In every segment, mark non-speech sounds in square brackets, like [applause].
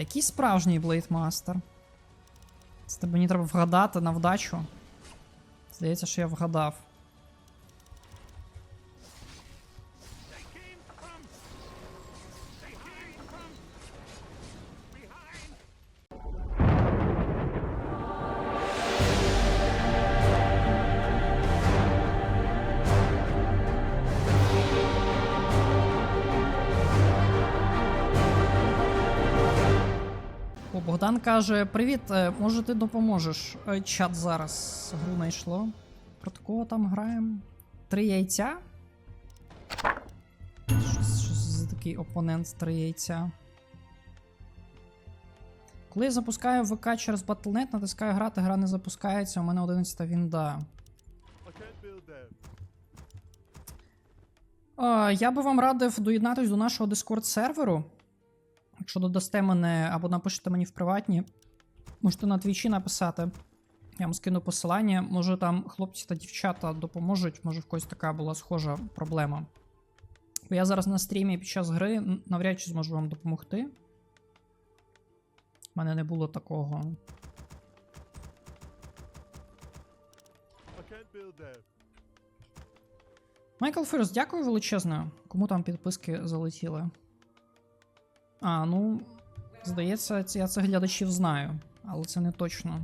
Який справжній блейдмастер? Це мені треба вгадати на вдачу. Здається, що я вгадав. Каже: Привіт, е, може ти допоможеш? Е, Чат зараз гру знайшло. Про такого там граємо. Три яйця? Щось за такий опонент три яйця. Коли я запускаю ВК через Battle.net, натискаю грати, гра не запускається, у мене 11 вінда. Е, Я би вам радив доєднатись до нашого Discord серверу. Якщо додасте мене або напишете мені в приватні, можете на твічі написати. Я вам скину посилання. Може там хлопці та дівчата допоможуть, може в когось така була схожа проблема. Бо я зараз на стрімі під час гри навряд чи зможу вам допомогти. У мене не було такого. Майкл Фірс, дякую величезно. Кому там підписки залетіли? А, ну, здається, я цих глядачів знаю, але це не точно.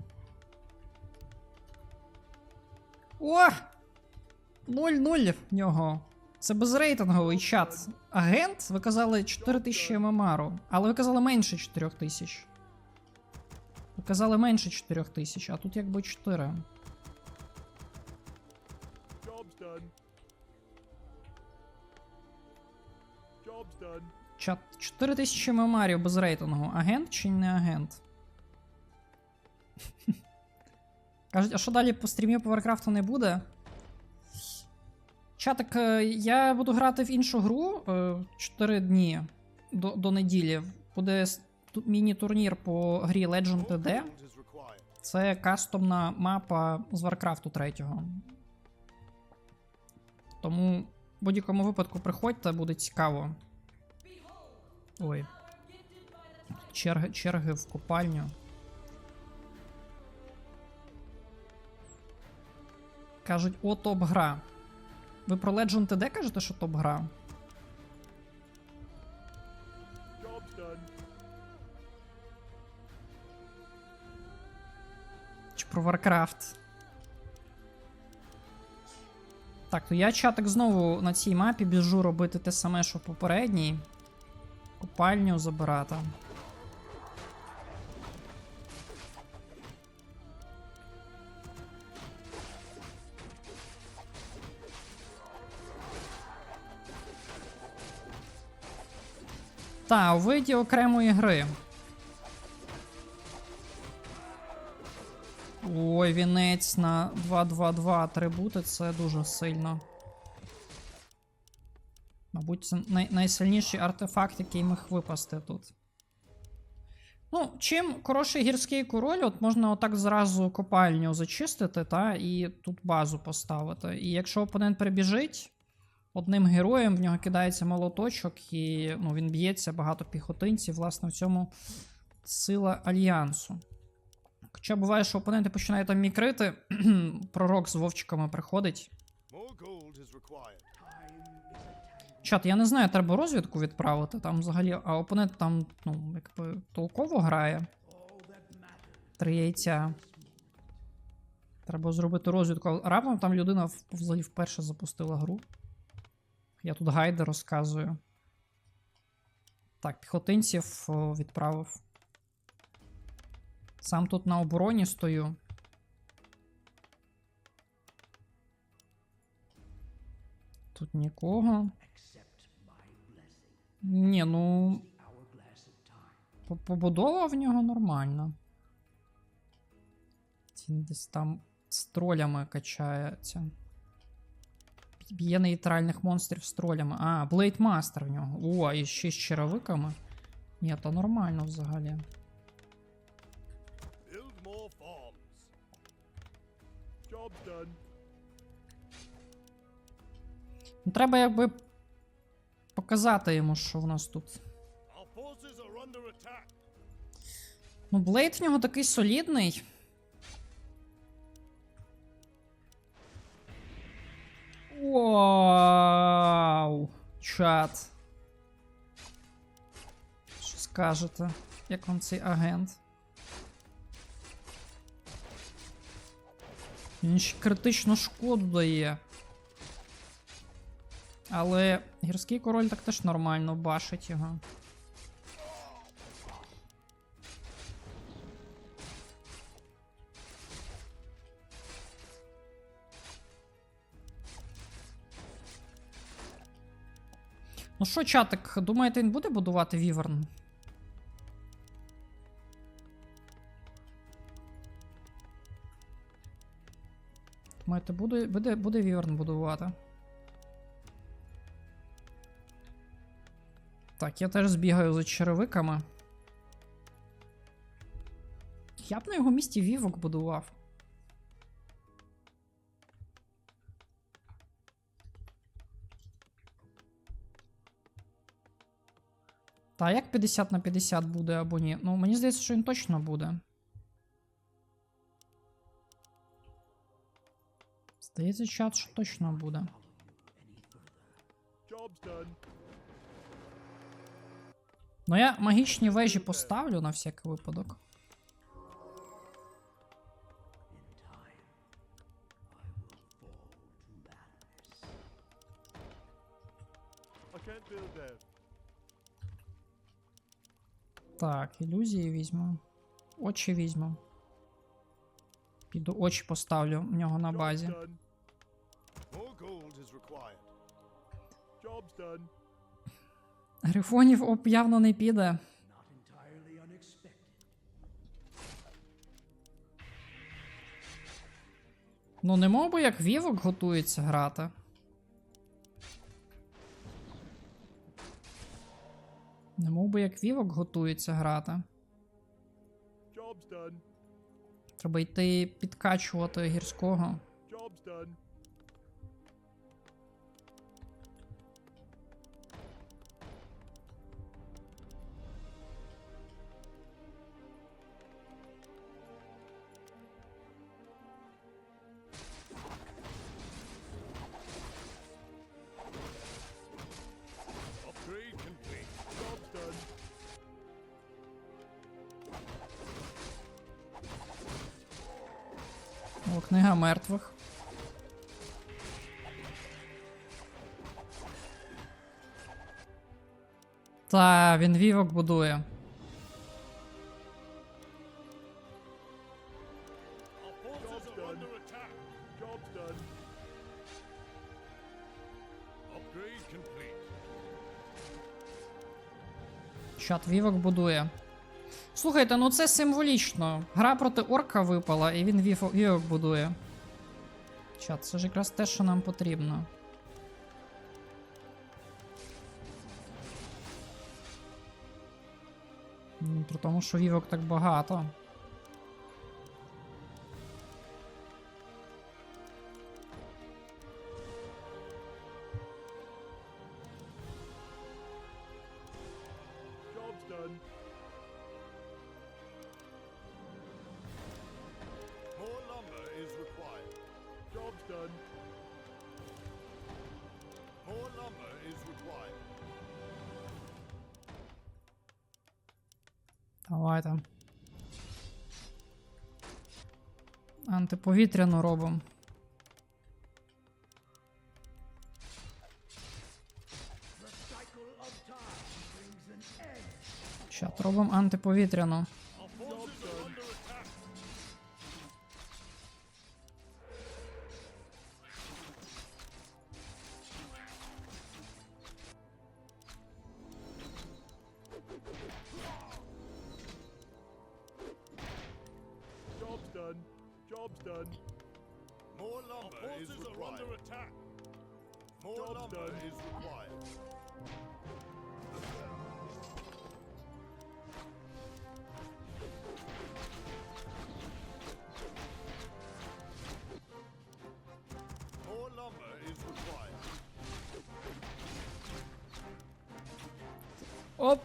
О! 0-0 в нього. Це безрейтинговий чат. Агент, ви казали 4000 ММРу, але ви казали менше 4000. Ви казали менше 4000, а тут якби 4. Job's done. Job's done. Чат 4000 мемарів без рейтингу. Агент чи не агент? [laughs] Кажуть, а що далі по стрімі по Варкрафту не буде? Чатик, е, я буду грати в іншу гру 4 дні до, до неділі. Буде міні-турнір по грі Legend required. Це кастомна мапа з Варкрафту 3. Тому в будь-якому випадку приходьте, буде цікаво. Ой. Черги, черги в купальню. Кажуть, о, топ гра. Ви про Legend TD кажете, що топ гра? Чи про Warcraft? Так, то я чатик знову на цій мапі біжу робити те саме, що попередній. Купальню забирати. Та, у виді окремої гри. Ой, вінець на 2-2-2 атрибути це дуже сильно. Мабуть, най- найсильніший артефакт, який міг випасти тут. Ну, чим хороший гірський король, от можна отак зразу копальню зачистити, та, і тут базу поставити. І якщо опонент прибіжить, одним героєм в нього кидається молоточок, і ну, він б'ється, багато піхотинців. Власне, в цьому сила альянсу. Хоча буває, що опоненти починають там мікрити, [clears throat] пророк з вовчиками приходить. Чат, я не знаю, треба розвідку відправити. Там взагалі, а опонент там, ну, якби толково грає. Три яйця. Треба зробити розвідку. Раптом там людина взагалі вперше запустила гру. Я тут гайди розказую. Так, піхотинців відправив. Сам тут на обороні стою. Тут нікого. Ні, ну. Побудова в нього нормальна. Він десь там з тролями качається. Б'є нейтральних монстрів з тролями. А, Блейдмастер в нього. О, і ще з черевиками. Ні, то нормально взагалі. Build more farms. Job's done. Ну, треба якби показати йому, що в нас тут. Ну, Блейд в нього такий солідний. Вау! Чат. Що скажете? Як вам цей агент? Він ще критичну шкоду дає. Але гірський король так теж нормально башить його. Ну що, чатик, думаєте, він буде будувати віверн? Думаєте, буде, буде, буде віверн будувати? Так, я теж збігаю за черевиками. Я б на його місці вівок будував. Та як 50 на 50 буде або ні? Ну, мені здається, що він точно буде. Здається, чат, що точно буде. Ну я магічні вежі поставлю на всякий випадок. Так, ілюзії візьму. Очі візьму. Піду очі поставлю в нього на базі. Грифонів оп явно не піде. Ну, не мов би як вівок готується грати. Не мов би як вівок готується грати. Треба йти підкачувати гірського. Книга мертвих. Та, він вівок будує. Чат вівок будує. Слухайте, ну це символічно. Гра проти орка випала, і він вівок будує. Чат, це ж якраз те, що нам потрібно. Ну, При тому, що вівок так багато. Антиповітряну робимо. Чат, робимо антиповітряну. Оп!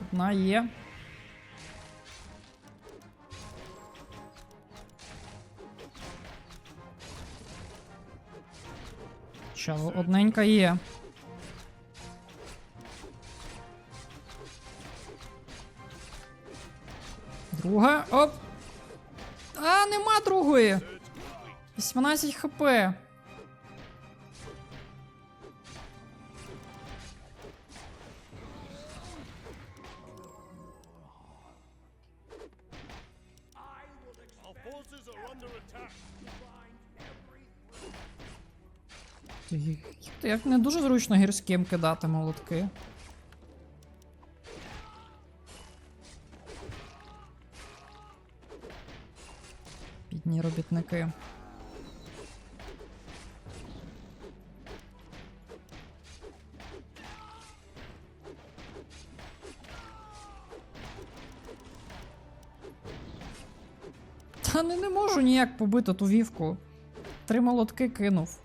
Одна є. Ще одненька є. Друга. Оп! А, нема другої! 18 хп. Як не дуже зручно гірським кидати молотки. Бідні робітники. Та не, не можу ніяк побити ту вівку. Три молотки кинув.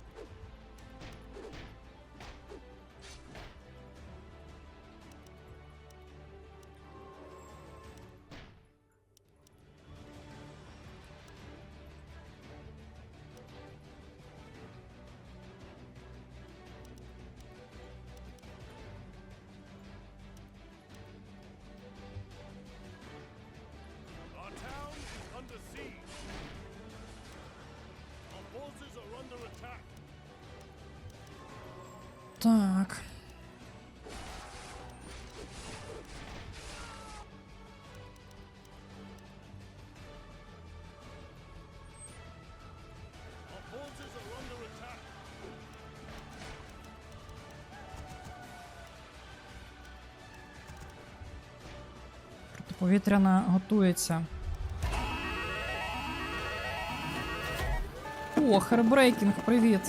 Так. Our forces are under attack. Протиповітряна готується. О, хербрейкінг, привіт.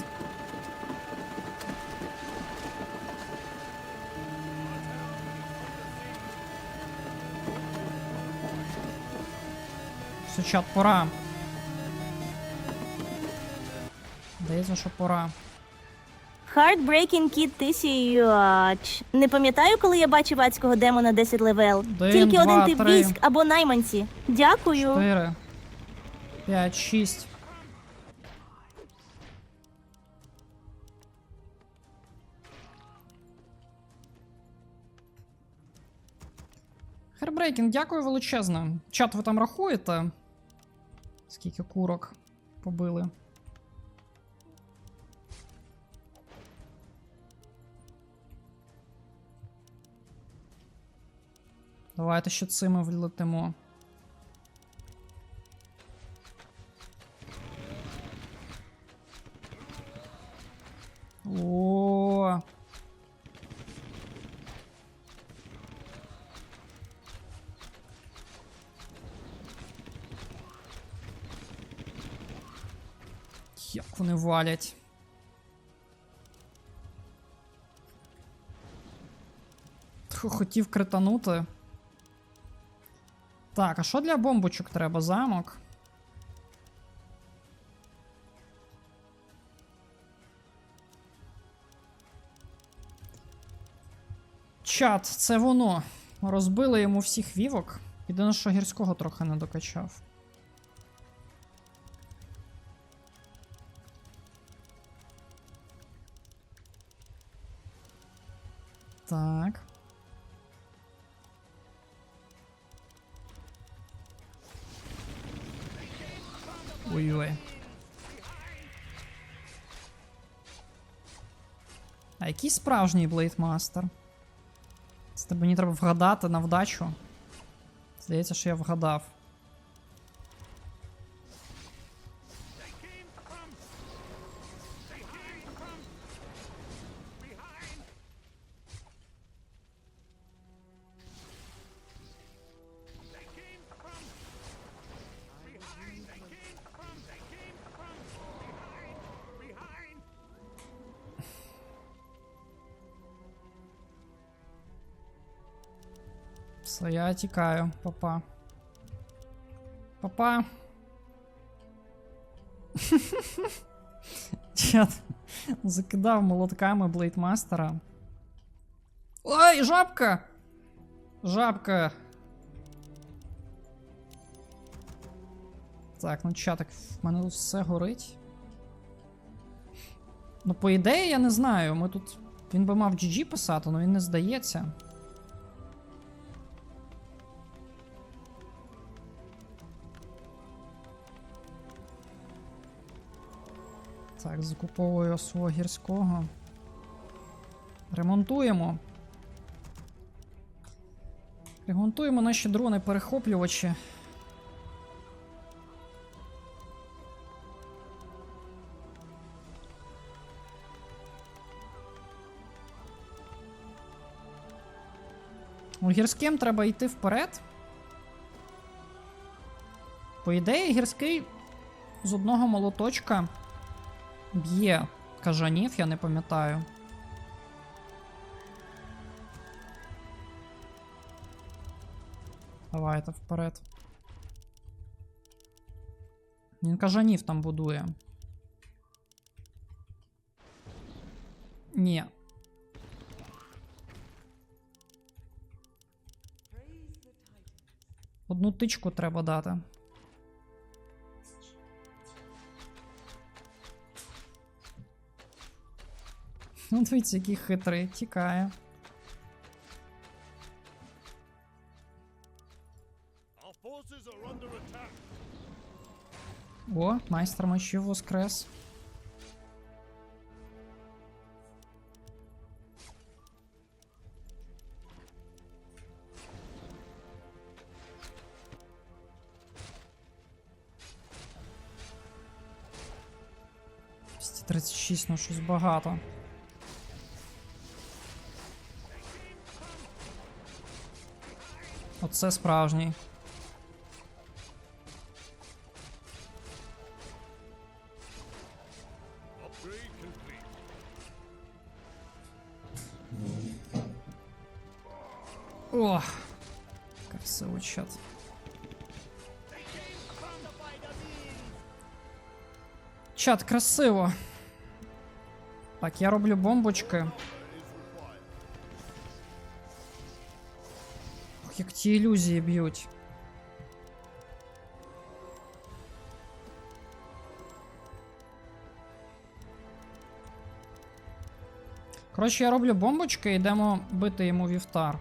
Все, чат, пора. Здається, що пора. Heartbreaking Kid Тисіюач. Не пам'ятаю, коли я бачив адського демона 10 левел. Один, Тільки два, один тип три. військ або найманці. Дякую. 4, 5, 6. Хербрейкінг, дякую величезне. Чат, ви там рахуєте? Скільки курок побили? Давайте ще цими влетимо. Валять. Хотів кританути. Так, а що для бомбочок треба? Замок. Чат, це воно. Розбили йому всіх вівок. Єдине, що гірського трохи не докачав. Так. Ой-ой. А який справжній Блейдмастер? Це тебе мені треба вгадати на вдачу. Здається, що я вгадав. Я тікаю, папа. Папа. Чат. Закидав молотками Блейдмастера. Ой, жабка! Жабка. Так, ну чатик, в мене тут все горить. Ну, по ідеї, я не знаю. Ми тут. Він би мав GG писати, але він не здається. Так, закуповую свого гірського. Ремонтуємо. Ремонтуємо наші дрони перехоплювачі. У гірським треба йти вперед. По ідеї, гірський з одного молоточка б'є кажанів, я не пам'ятаю. Давайте вперед. Він кажанів там будує. Ні. Одну тичку треба дати. Ну, дивіться, який хитрий, тікає. О, майстер мечів воскрес. Тридцять шість, ну щось багато. Оце справжній. О! Красиво чат. Чат, красиво. Так, я роблю бомбочки. Ті ілюзії б'ють. Коротше, я роблю бомбочки йдемо бити йому вівтар.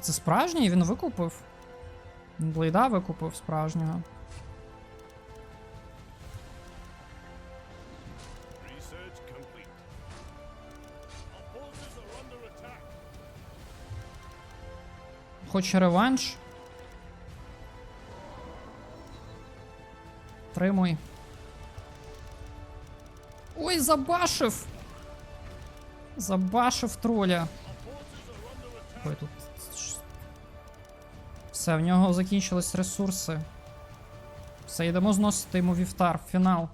Це справжній? Він викупив? Блейда викупив справжнього. Хоче реванш. Тримуй. Ой, забашив! Забашив троля. Ой, тут. Все, в нього закінчились ресурси. Все, йдемо зносити йому вівтар. Фінал.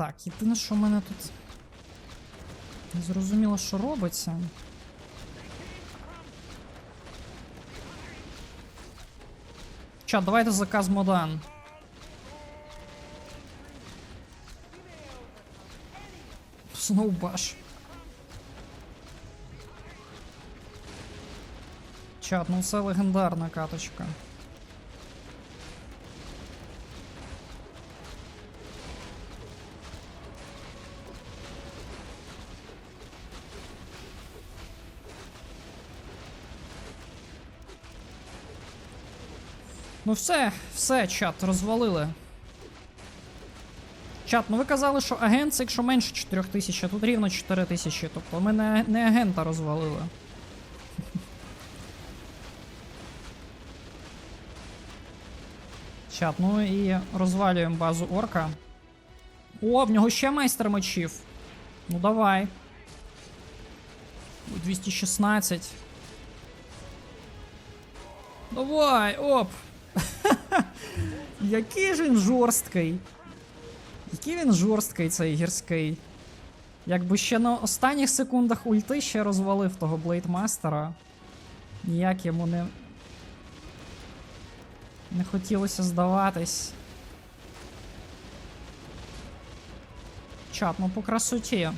Так, єдине, що в мене тут. Не зрозуміло, що робиться. Ча, давайте заказ модан. Сноубаш. Чат, ну це легендарна каточка. Ну все, все, чат, розвалили. Чат, ну ви казали, що агент це якщо менше 4000, а тут рівно 4000, тобто ми не, не агента розвалили. Чат, ну і розвалюємо базу орка. О, в нього ще майстер мечів. Ну давай. 216. Давай, оп! Який ж він жорсткий. Який він жорсткий цей гірський. Якби ще на останніх секундах ульти ще розвалив того блейдмастера. Ніяк йому не. Не хотілося здаватись. Чат, ну по красоті.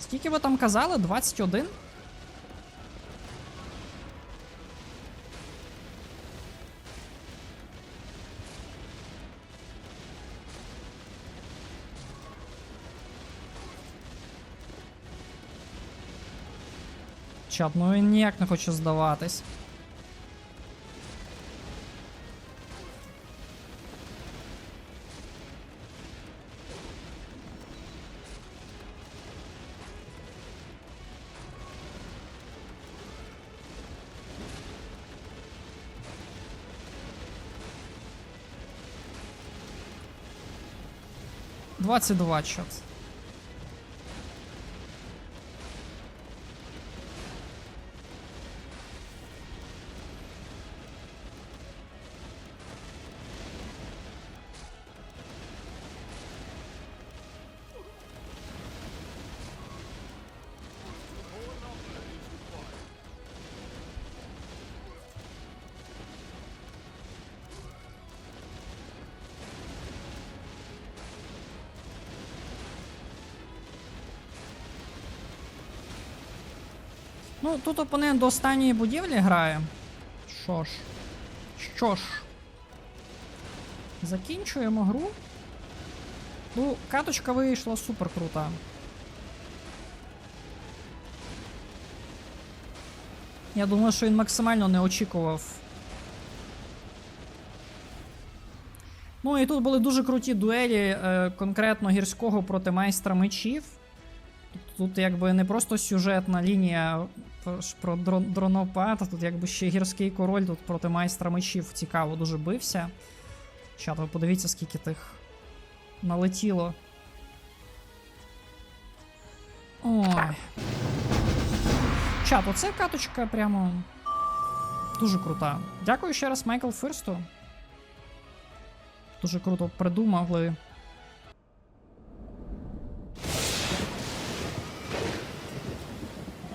Скільки ви там казали? 21? Чат, ну він ніяк не хоче здаватись. Двадцять два чат. Ну, тут опонент до останньої будівлі грає. Що ж. Що ж. Закінчуємо гру. Ну, каточка вийшла супер крута. Я думаю, що він максимально не очікував. Ну і тут були дуже круті дуелі е, конкретно гірського проти майстра мечів. Тут якби не просто сюжетна лінія про- ж дрон, дронопад, тут якби ще гірський король тут проти майстра мечів цікаво дуже бився. Чат, ви подивіться, скільки тих налетіло. Ой. Чат, оце каточка прямо дуже крута. Дякую ще раз Майкл Фирсту. Дуже круто придумали.